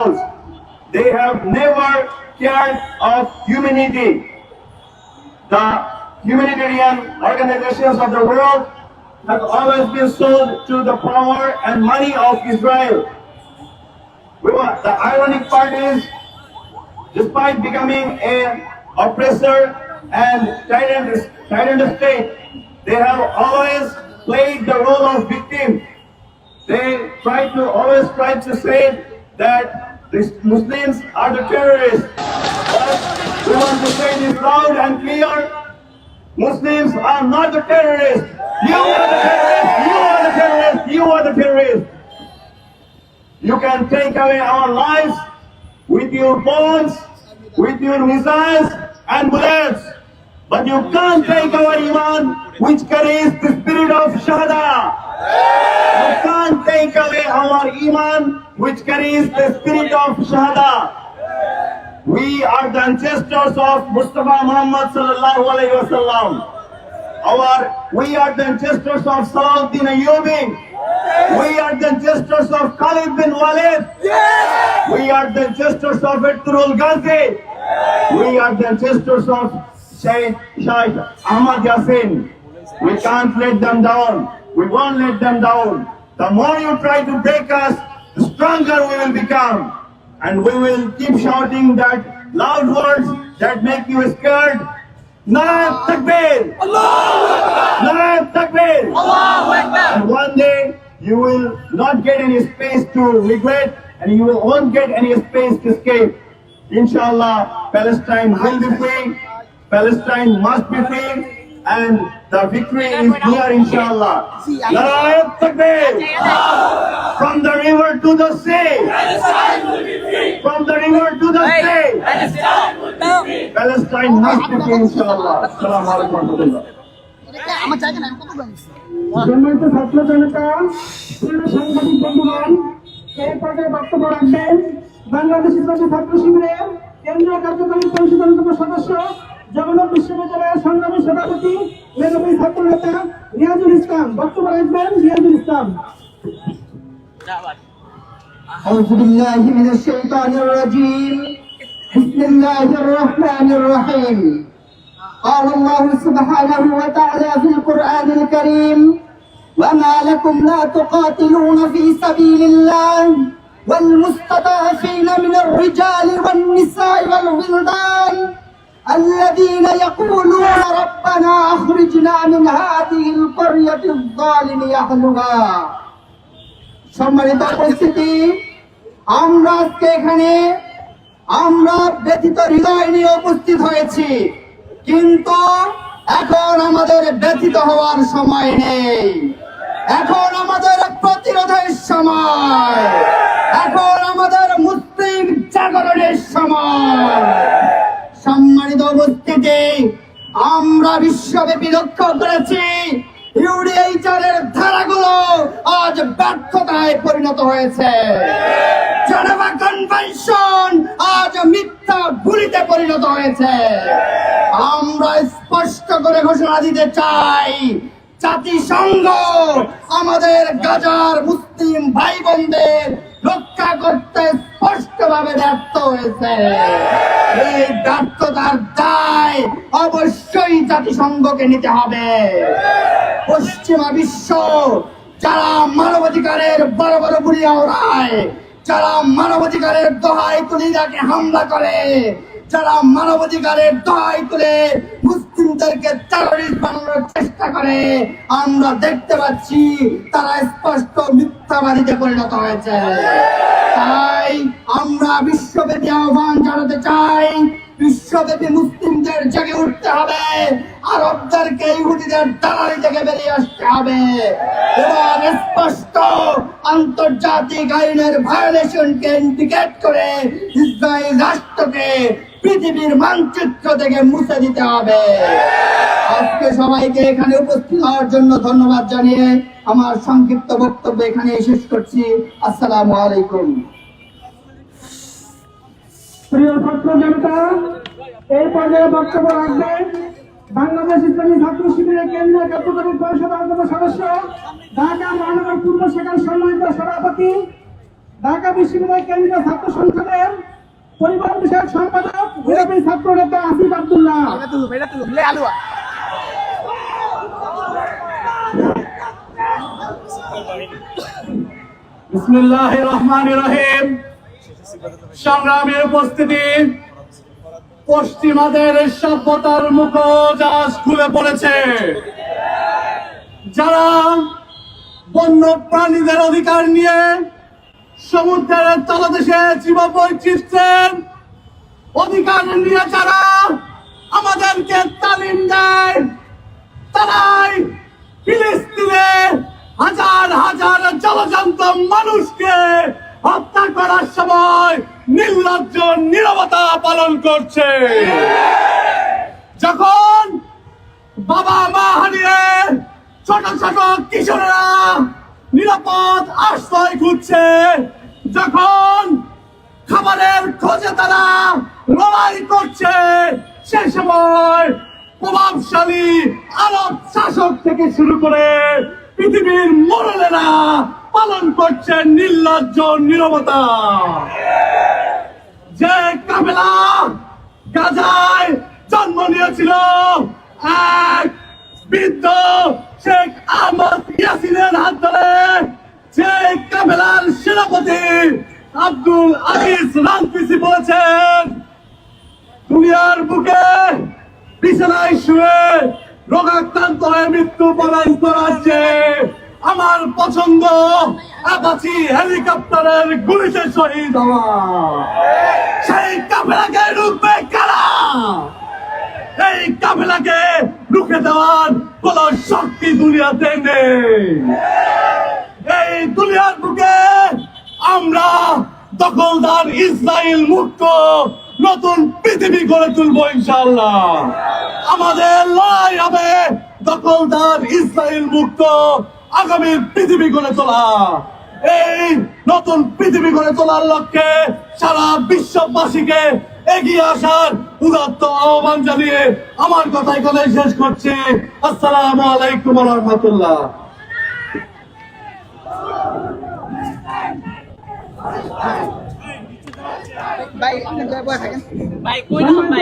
They have never cared of humanity. The humanitarian organizations of the world have always been sold to the power and money of Israel. The ironic part is, despite becoming an oppressor and tyrant, tyrant state, they have always played the role of victim. They try to always try to say that Muslims are the terrorists. We want to say this loud and clear. Muslims are not the terrorists. You are the terrorists. You are the terrorists. You are the terrorists. You can take away our lives with your bombs, with your missiles and bullets. But you can't take our iman, which carries the spirit of shahada. Can't take away our iman, which carries the spirit of shahada. We are the ancestors of Mustafa Muhammad sallallahu alaihi wasallam. Our, we are the ancestors of Salahuddin Ayyubi. We are the ancestors of Khalid bin Walid. We are the ancestors of Ertugrul Ghazi. We are the ancestors of Shaykh Ahmad Yassin. We can't let them down. We won't let them down. The more you try to break us, the stronger we will become. And we will keep shouting that loud words that make you scared. Nara Takbir! Nara Takbir! And one day you will not get any space to regret and you will won't get any space to escape. Inshallah, Palestine will be free. Palestine must be free. And the victory is near, inshallah. From the river to the sea! From the river to the sea! Palestine must be free, inshallah. Assalamu alaikum. আমার জায়গা না আমি কত জানিস সম্মানিত ছাত্র জনতা সাংবাদিক বন্ধুগণ এই পর্যায়ে বক্তব্য রাখবেন বাংলাদেশ ইসলামী ছাত্র শিবিরের কেন্দ্রীয় কার্যকরী পরিষদ সদস্য জগন্নাথ বিশ্ববিদ্যালয়ের সংগ্রামী সভাপতি মেধাবী ছাত্র নেতা রিয়াজুল ইসলাম বক্তব্য রাখবেন রিয়াজুল ইসলাম أعوذ بالله من الشيطان الرجيم بسم الله الرحمن الرحيم قال الله سبحانه وتعالى في القرآن الكريم وما لكم لا تقاتلون في سبيل الله والمستضعفين من الرجال والنساء والولدان الذين يقولون ربنا أخرجنا من هذه القرية الظالم أهلها সম্মানিত উপস্থিতি আমরা আজকে এখানে আমরা ব্যথিত হৃদয় নিয়ে উপস্থিত হয়েছি কিন্তু এখন আমাদের ব্যথিত হওয়ার সময় নেই এখন আমাদের প্রতিরোধের সময় এখন আমাদের মুসলিম জাগরণের সময় সম্মানিত উপস্থিতি, আমরা বিশ্বব্যাপী লক্ষ্য করেছি ইউডিএইচআরের ধারাগুলো আজ ব্যর্থতায় পরিণত হয়েছে। জেনেভা কনভেনশন আজ মিথ্যা গুলিতে পরিণত হয়েছে। আমরা স্পষ্ট করে ঘোষণা দিতে চাই, জাতিসংঘ আমাদের গাজার মুসলিম ভাই বোনদের রক্ষা করতে স্পষ্টভাবে ব্যর্থ হয়েছে। এই ব্যর্থতার দায় অবশ্যই জাতিসংঘকে নিতে হবে। পশ্চিমা বিশ্ব, যারা মানবাধিকারের বড় বড় বুড়িয়া ওড়ায়, যারা মানবাধিকারের দোহাই তুলে ইরাকে হামলা করে, যারা মানবাধিকারের দোহাই তুলে মুসলিমদেরকে টেরোরিস্ট বানানোর চেষ্টা করে। আমরা দেখতে পাচ্ছি তারা স্পষ্ট মিথ্যাবাদীতে পরিণত হয়েছে। তাই আমরা বিশ্বব্যাপী আহ্বান জানাতে চাই বিশ্বব্যাপী মুসলিমদের জেগে উঠতে হবে। আরবদেরকে ইহুদিদের দালালি থেকে বেরিয়ে আসতে হবে। এবং স্পষ্ট আন্তর্জাতিক আইনের ভায়োলেশনকে ইন্ডিকেট করে ইসরায়েল রাষ্ট্রকে পৃথিবীর মানচিত্র থেকে মুছে দিতে হবে। আজকে সবাইকে এখানে উপস্থিত হওয়ার জন্য ধন্যবাদ জানিয়ে আমার সংক্ষিপ্ত বক্তব্য এখানে শেষ করছি। আসসালামু আলাইকুম। প্রিয় ছাত্র জনতা এই পর্যায়ে বক্তব্য রাখবেন বাংলাদেশ ইসলামী ছাত্র শিবিরের কেন্দ্রীয় কার্যকরী পরিষদ অন্যতম সদস্য ঢাকা মহানগর পূর্ব শাখার সম্মানিত সভাপতি ঢাকা বিশ্ববিদ্যালয় কেন্দ্রীয় ছাত্র সংসদের পরিবহন বিষয়ক সম্পাদক বিজেপি ছাত্র নেতা আসিফ আব্দুল্লাহ। বিসমিল্লাহ রহমান রহিম। সংগ্রামের উপস্থিতি, পশ্চিমাদের সভ্যতার মুখোজাস খুলে পড়েছে। যারা বন্য প্রাণীদের অধিকার নিয়ে সমুদ্রের তলদেশে জীব বৈচিত্র্যের অধিকার নিয়ে যারা আমাদেরকে তালিম দেয়, তারাই ফিলিস্তিনে হাজার হাজার জলজন্ত মানুষকে করার সময় নির্লজ্জ নিরবতা পালন করছে। যখন বাবা মা হারিয়ে ছোট ছোট কিশোরেরা নিরাপদ আশ্রয় খুঁজছে, যখন খাবারের খোঁজে তারা লড়াই করছে, সে সময় প্রভাবশালী আরব শাসক থেকে শুরু করে পৃথিবীর মোড়লেরা পালন করছে নির্লজ্জ নিরবতা। যে কাফেলা গাজায় জন্ম নিয়েছিল, এক বৃদ্ধ শেখ আহমদ ইয়াসিনের হাত ধরে যে কাফেলার সেনাপতি আব্দুল আজিজ রামপিসি বলেছেন, দুনিয়ার বুকে বিছানায় শুয়ে রোগাক্রান্ত হয়ে মৃত্যু বরণ করাচ্ছে আমার পছন্দ অ্যাপাচি হেলিকপ্টারের গুলিতে শহীদ হওয়া। সেই রুখবে কারা? এই কাফেলাকে রুখে দেওয়ার কোন শক্তি দুনিয়াতে নেই। এই দুনিয়ার বুকে আমরা দখলদার ইসরায়েল মুক্ত নতুন পৃথিবী গড়ে তুলবো ইনশাল্লাহ আমাদের লড়াই হবে দখলদার ইসরায়েল মুক্ত আগামী পৃথিবী গড়ে তোলা। এই নতুন পৃথিবী গড়ে তোলার লক্ষ্যে সারা বিশ্ববাসীকে এগিয়ে আসার উদাত্ত আহ্বান জানিয়ে আমার কথাই কথাই শেষ করছি। আসসালামু আলাইকুম রহমতুল্লাহ।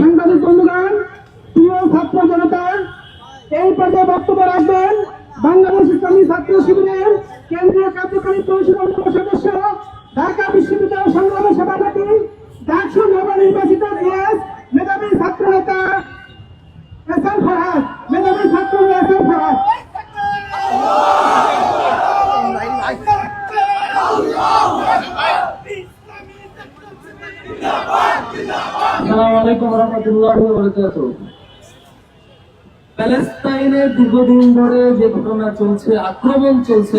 সাংবাদিক বন্ধুগণ প্রিয় ছাত্র জনতা এই পর্যায়ে বক্তব্য রাখবেন বাংলাদেশ ইসলামী ছাত্র শিবিরের কেন্দ্রীয় কার্যকরী পরিষদ সদস্য, ঢাকা বিশ্ববিদ্যালয় সংগ্রামের সভাপতি, ডাকসু নবনির্বাচিত জিএস মেধাবী ছাত্র নেতা এস এম ফরহাদ, মেধাবী ছাত্র এস এম ফরহাদ। আসসালামু আলাইকুম রহমতুল্লাহি ওয়া বারাকাতুহু। প্যালেস্তাইনে দীর্ঘদিন ধরে যে ঘটনা চলছে আক্রমণ চলছে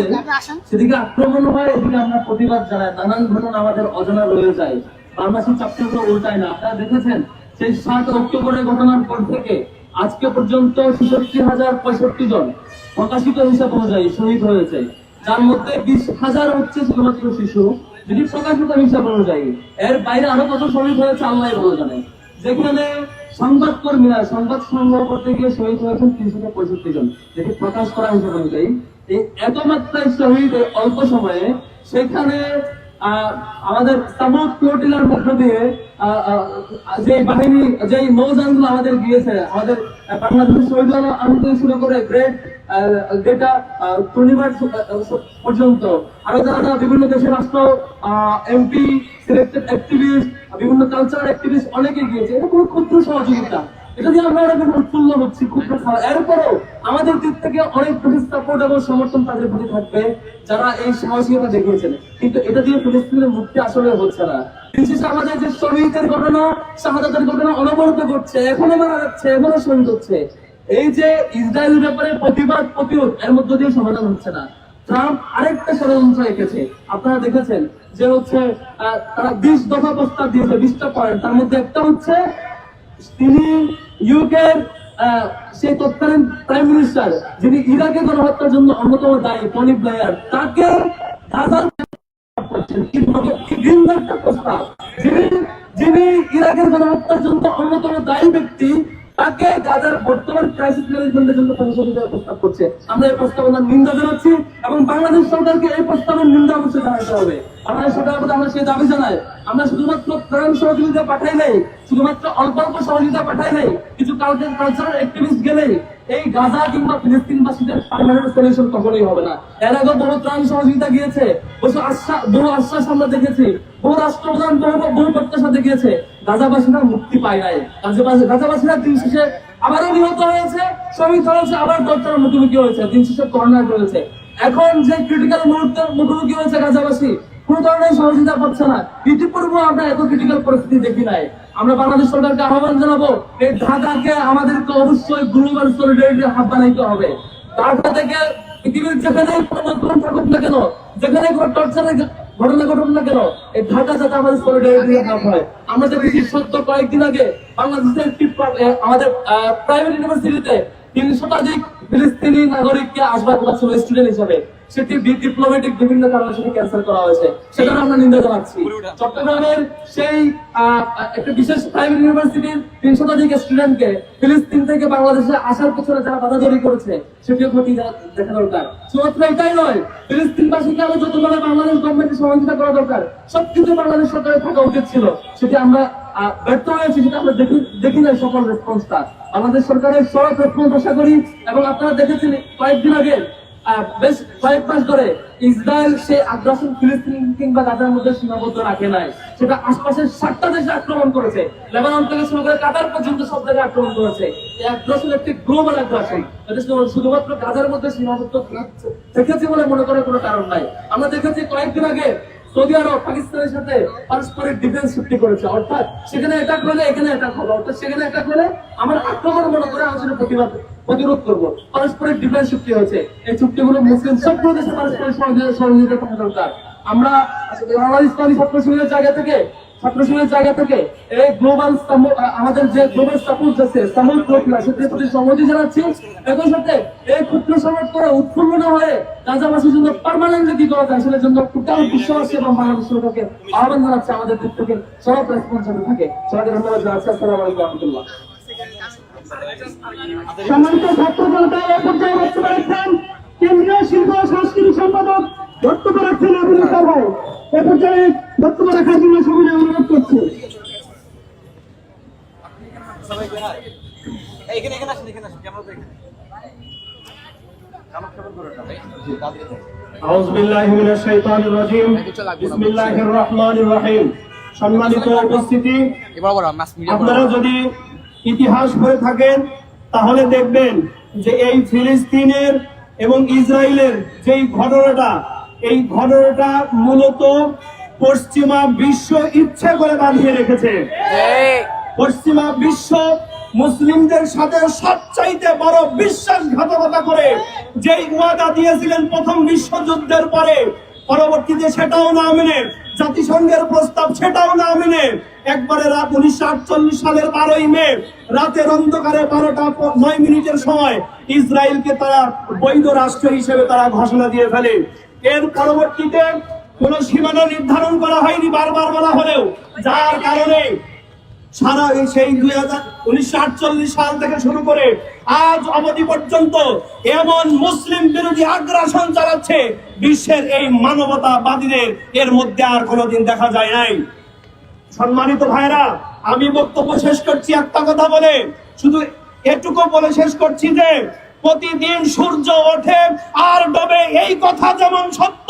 সেদিকে আক্রমণ হয় এদিকে আমরা প্রতিবাদ জানাই। নানান ঘটনা আমাদের অজানা রয়ে যায়। বাংলাদেশের চক্রগুলো উল্টায় না। আপনারা দেখেছেন সেই সাত অক্টোবরের ঘটনার পর থেকে আজকে পর্যন্ত ছেষট্টি হাজার পঁয়ষট্টি জন প্রকাশিত হিসাব অনুযায়ী শহীদ হয়েছে। যার মধ্যে বিশ হাজার হচ্ছে শুধুমাত্র শিশু। যদি প্রকাশিত হিসাব অনুযায়ী এর বাইরে আরও কত শহীদ হয়েছে আল্লাহ জানে। যেখানে সংবাদ কর্মীরা সংবাদ সংগ্রহ করতে গিয়ে শহীদ হয়েছেন তিনশো পঁয়ষট্টি জন। যেটি প্রকাশ করা হিসাব অনুযায়ী, এই এত মাত্রায় শহীদ অল্প সময়ে সেখানে আমাদের তামুক মধ্য দিয়ে যে বাহিনী, যে নৌযানগুলো আমাদের গিয়েছে, আমাদের বাংলাদেশের শহীদ আনন্দ শুরু করে গ্রেট যেটা পূর্ণিমার পর্যন্ত। আরও যারা বিভিন্ন দেশের রাষ্ট্র এমপি, সিলেক্টেড অ্যাক্টিভিস্ট বিভিন্ন কালচারাল অ্যাক্টিভিস্ট অনেকে গিয়েছে, এটা কোনো ক্ষুদ্র সহযোগিতা। এটা দিয়ে আমরা অনেক উৎফুল্ল হচ্ছি, ক্ষুদ্র খাওয়া এরপরও আমাদের দিক থেকে অনেক সাপোর্ট এবং সমর্থন তাদের প্রতি থাকবে, যারা এই সাহসিকতা দেখিয়েছেন। কিন্তু এটা দিয়ে ফিলিস্তিনের মুক্তি আসলে হচ্ছে না। দিন শেষে আমাদের যে ঘটনা, শাহাদাতের ঘটনা অনবরত ঘটছে এখনও মারা যাচ্ছে এখনও শহীদ হচ্ছে। এই যে ইসরায়েলের ব্যাপারে প্রতিবাদ, প্রতিরোধ, এর মধ্য দিয়ে সমাধান হচ্ছে না। ট্রাম্প আরেকটা ষড়যন্ত্র এঁকেছে। আপনারা দেখেছেন যে হচ্ছে তারা বিশ দফা প্রস্তাব দিয়েছে, বিশটা পয়েন্ট তার মধ্যে একটা হচ্ছে, তিনি ইউকের সেই তৎকালীন প্রাইম মিনিস্টার যিনি ইরাকে গণহত্যার জন্য অন্যতম দায়ী, টনি ব্লেয়ার, তাকে প্রস্তাব। যিনি ইরাকের গণহত্যার জন্য অন্যতম দায়ী ব্যক্তি তাকে গাজার বর্তমান ক্রাইসিস ম্যানেজমেন্টের জন্য প্রস্তাব করছে, আমরা এই নিন্দা জানাচ্ছি এবং বাংলাদেশ সরকারকে এই প্রস্তাবের নিন্দা অবশ্যই জানাতে হবে। প্রতি আমরা সেই দাবি জানাই। আমরা শুধুমাত্র ত্রাণ সহযোগিতা পাঠাই নাই, শুধুমাত্র অল্প অল্প সহযোগিতা পাঠাই নাই, কিছু কালচার কালচারাল অ্যাক্টিভিস্ট গেলে এই গাজা কিংবা ফিলিস্তিনবাসীদের সলিউশন কখনোই হবে না। এর আগে বহু ত্রাণ সহযোগিতা গিয়েছে, বহু আশ্বাস বহু আশ্বাস আমরা দেখেছি, বহু রাষ্ট্রপ্রধান, বহু বহু প্রত্যাশা দেখিয়েছে। গাজাবাসীরা মুক্তি পায় নাই। গাজাবাসী গাজাবাসীরা দিন শেষে আবারও নিহত হয়েছে, শহীদ হয়েছে, আবার দরকার মুখোমুখি হয়েছে, দিন শেষে কর্নার রয়েছে এখন যে ক্রিটিক্যাল মুহূর্তের মুখোমুখি হয়েছে গাজাবাসী, কোন ধরনের সহযোগিতা পাচ্ছে না। ইতিপূর্বে আমরা এত ক্রিটিক্যাল পরিস্থিতি দেখি নাই। আমরা বাংলাদেশ সরকারকে আহ্বান জানাব, এই ঢাকাকে আমাদেরকে অবশ্যই গ্লোবাল সলিডারিটি হাব বানাইতে হবে। ঢাকা থেকে পৃথিবীর যেখানে থাকুক না কেন, যেখানে টর্চারের ঘটনা ঘটুক না কেন, এই ঢাকা যাতে আমাদের সলিডারিটি হয়। আমরা দেখেছি সত্য কয়েকদিন আগে বাংলাদেশের আমাদের প্রাইভেট ইউনিভার্সিটিতে তিন শতাধিক ফিলিস্তিনি নাগরিককে আসবার কথা ছিল স্টুডেন্ট হিসাবে। সেটি ডিপ্লোমেটিক বিভিন্ন কারণে সেটি ক্যান্সেল করা হয়েছে। সেটার আমরা নিন্দা জানাচ্ছি। চট্টগ্রামের সেই একটা বিশেষ প্রাইভেট ইউনিভার্সিটির স্টুডেন্টকে ফিলিস্তিন থেকে বাংলাদেশে আসার পেছনে যারা বাধা তৈরি করেছে সেটিও ক্ষতি দেখা দরকার। শুধুমাত্র এটাই নয় ফিলিস্তিনবাসীকে আরও যতভাবে বাংলাদেশ গভর্নমেন্টের সহযোগিতা করা দরকার সবকিছু বাংলাদেশ সরকারের থাকা উচিত ছিল। সেটি আমরা ব্যর্থ হয়েছি সেটা আমরা দেখি দেখি নাই সকল রেসপন্সটা আমাদের সরকারের সব রেসপন্স আশা করি এবং আপনারা দেখেছেন কয়েকদিন আগে বেশ কয়েক মাস ধরে ইসরায়েল সে আগ্রাসন ফিলিস্তিন কিংবা গাজার মধ্যে সীমাবদ্ধ রাখে নাই। সেটা আশপাশের সাতটা দেশে আক্রমণ করেছে। লেবানন থেকে শুরু করে কাতার পর্যন্ত সব জায়গায় আক্রমণ করেছে। এই আগ্রাসন একটি গ্লোবাল আগ্রাসন। এটা শুধুমাত্র গাজার মধ্যে সীমাবদ্ধ দেখেছি বলে মনে করার কোনো কারণ নাই। আমরা দেখেছি কয়েকদিন আগে সৌদি আরব পাকিস্তানের সাথে পারস্পরিক ডিফেন্স চুক্তি করেছে। অর্থাৎ সেখানে এটা করলে এখানে এটা করল অর্থাৎ সেখানে এটা করে আমার আক্রমণ মনে করে আমি সেটা প্রতিবাদ প্রতিরোধ করব। পারস্পরিক ডিফেন্স চুক্তি হয়েছে। এই চুক্তিগুলো মুসলিম সবগুলো দেশে পারস্পরিক সহযোগিতা দরকার। আমরা বাংলাদেশ ছাত্র জায়গা থেকে আমাদের হয়ে জন্য আহ্বান জানাচ্ছে, আমাদের থেকে সব রেসপন্সিবল থাকে। সবাইকে ধন্যবাদ জানাচ্ছি। আলাইকুম রহমতুল্লাহ। সম্মানিত ছাত্র জনতা এ পর্যায়ে বক্তব্য রাখছেন কেন্দ্রীয় শিল্প ও সাংস্কৃতিক সম্পাদক বক্তব্য রাখছেন ইসলাম ভাই। এ পর্যায়ে বক্তব্য রাখার জন্য সবাই অনুরোধ করছি। এখানে এখানে আসেন এখানে আসেন ক্যামেরা সম্মানিত উপস্থিতি। আপনারা যদি ইতিহাস পড়ে থাকেন, তাহলে দেখবেন যে এই ফিলিস্তিনের এবং ইসরায়েলের যেই ঘটনাটা, এই ঘটনাটা মূলত পশ্চিমা বিশ্ব ইচ্ছে করে বাঁধিয়ে রেখেছে। পশ্চিমা বিশ্ব মুসলিমদের সাথে সবচাইতে বড় বিশ্বাসঘাতকতা করে যেই ওয়াদা দিয়েছিলেন প্রথম বিশ্বযুদ্ধের পরে, পরবর্তীতে সেটাও না মেনে জাতিসংঘের প্রস্তাব সেটাও না মেনে একবারে রাত উনিশশো আটচল্লিশ সালের বারোই মে রাতের অন্ধকারে বারোটা নয় মিনিটের সময় ইসরায়েলকে তারা বৈধ রাষ্ট্র হিসেবে তারা ঘোষণা দিয়ে ফেলে। এর পরবর্তীতে কোন সীমানা নির্ধারণ করা হয়নি বারবার বলা হলেও। যার কারণে সারা সেই দুই হাজার উনিশশো সাল থেকে শুরু করে আজ অবধি পর্যন্ত এমন মুসলিম বিরোধী আগ্রাসন চালাচ্ছে বিশ্বের এই মানবতাবাদীদের। এর মধ্যে আর কোনোদিন দেখা যায় নাই। সম্মানিত ভাইরা, আমি বক্তব্য শেষ করছি একটা কথা বলে। শুধু এটুকু বলে শেষ করছি যে, প্রতিদিন সূর্য ওঠে আর ডবে এই কথা যেমন সত্য,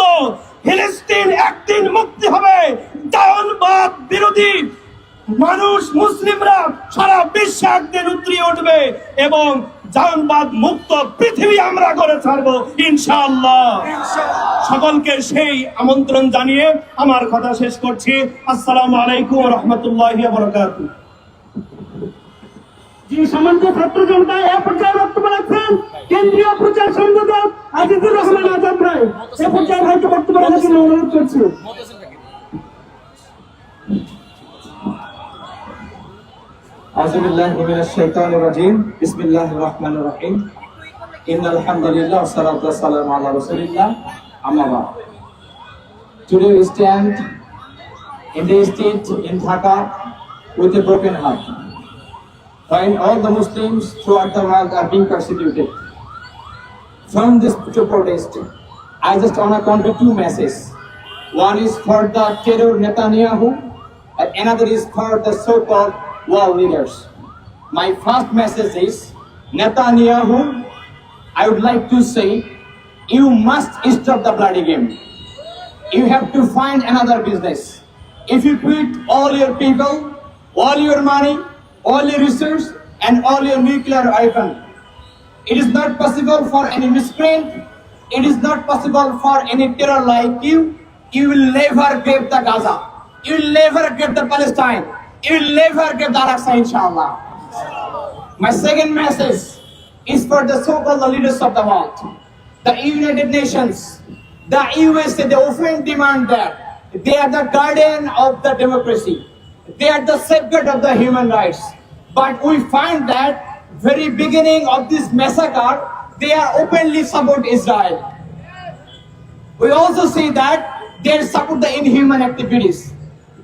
ফিলিস্তিন একদিন মুক্তি হবে জায়নবাদ বিরোধী মানুষ মুসলিমরা সারা বিশ্বে একদিন উতরিয়ে উঠবে এবং জায়নবাদ মুক্ত পৃথিবী আমরা করে ছাড়বো ইনশাআল্লাহ। সকলকে সেই আমন্ত্রণ জানিয়ে আমার কথা শেষ করছি। আসসালামু আলাইকুম রহমতুল্লাহ বরকাতুহ। জি সম্মানিত ছাত্র জনতা এ পর্যায়ে বক্তব্য রাখছেন কেন্দ্রীয় প্রচার সম্পাদক আজিজুর রহমান আজাদ ভাই। এ পর্যায়ে ভাইকে বক্তব্য রাখার জন্য অনুরোধ করছি। আউযুবিল্লাহি মিনাশ শাইতানির রাজিম বিসমিল্লাহির রহমানির রহিম ইন্নাল হামদুলিল্লাহ ওয়াসসালাতু ওয়াসসালামু আলা রাসূলিল্লাহ আম্মা বাদ Today stand in the state in Dhaka with a broken heart when all the Muslims throughout the world are being persecuted. From this to I just want to convey two messages. One is for the terror Netanyahu, and another is for the so-called world leaders. My first message is Netanyahu, I would like to say, you must stop the bloody game. You have to find another business. If you quit all your people, all your money, all your resources, and all your nuclear weapon, it is not possible for any miscreant. It is not possible for any terror like you. You will never get the Gaza. You will never get the Palestine. You will never get that answer, inshallah. My second message is for the so-called leaders of the world, the United Nations, the USA. They often demand that they are the guardian of the democracy. They are the safeguard of the human rights. But we find that very beginning of this massacre, they are openly support Israel. We also see that they support the inhuman activities.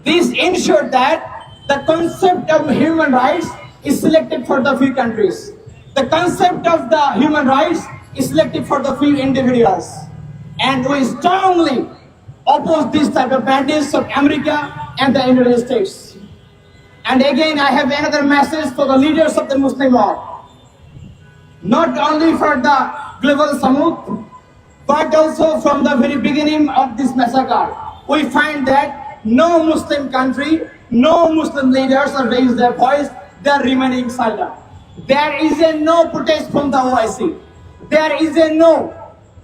This ensured that the concept of human rights is selected for the few countries. The concept of the human rights is selected for the few individuals. And we strongly oppose this type of bandits of America and the United States. And again, I have another message for the leaders of the Muslim world. Not only for the global Samut, but also from the very beginning of this massacre, we find that no Muslim country, no Muslim leaders have raised their voice, they are remaining silent. There is a no protest from the OIC. There is a no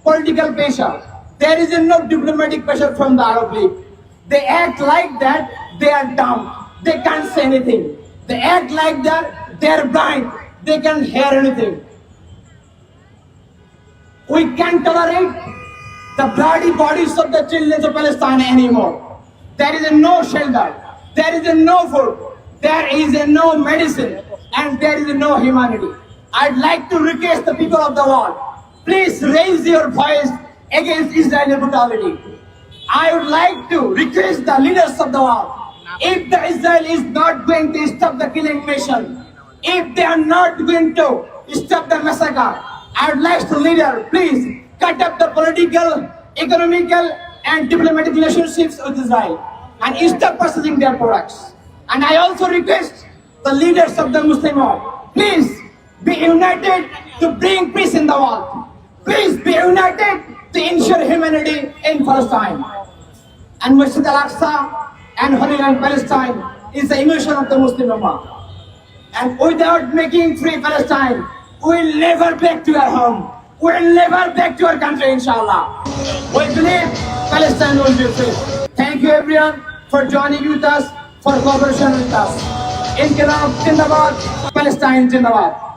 political pressure. There is a no diplomatic pressure from the Arab League. They act like that, they are dumb. They can't say anything. They act like that, they are blind. They can't hear anything. We can't tolerate the bloody bodies of the children of Palestine anymore. There is no shelter. There is no food. There is no medicine. And there is no humanity. I'd like to request the people of the world, please raise your voice against Israeli brutality. I would like to request the leaders of the world, if the Israel is not going to stop the killing mission, if they are not going to stop the massacre, I would like to leader, please cut up the political, economical, and diplomatic relationships with Israel and stop purchasing their products. And I also request the leaders of the Muslim world, please be united to bring peace in the world. Please be united to ensure humanity in Palestine. And Masjid al-Aqsa and Holy Land Palestine is the emotion of the Muslim Ummah. And without making free Palestine, we'll never back to our home. We'll never back to our country, inshallah. We believe Palestine will be free. Thank you everyone for joining with us, for cooperation with us. Inkilab Jindabad, Palestine Jindabad.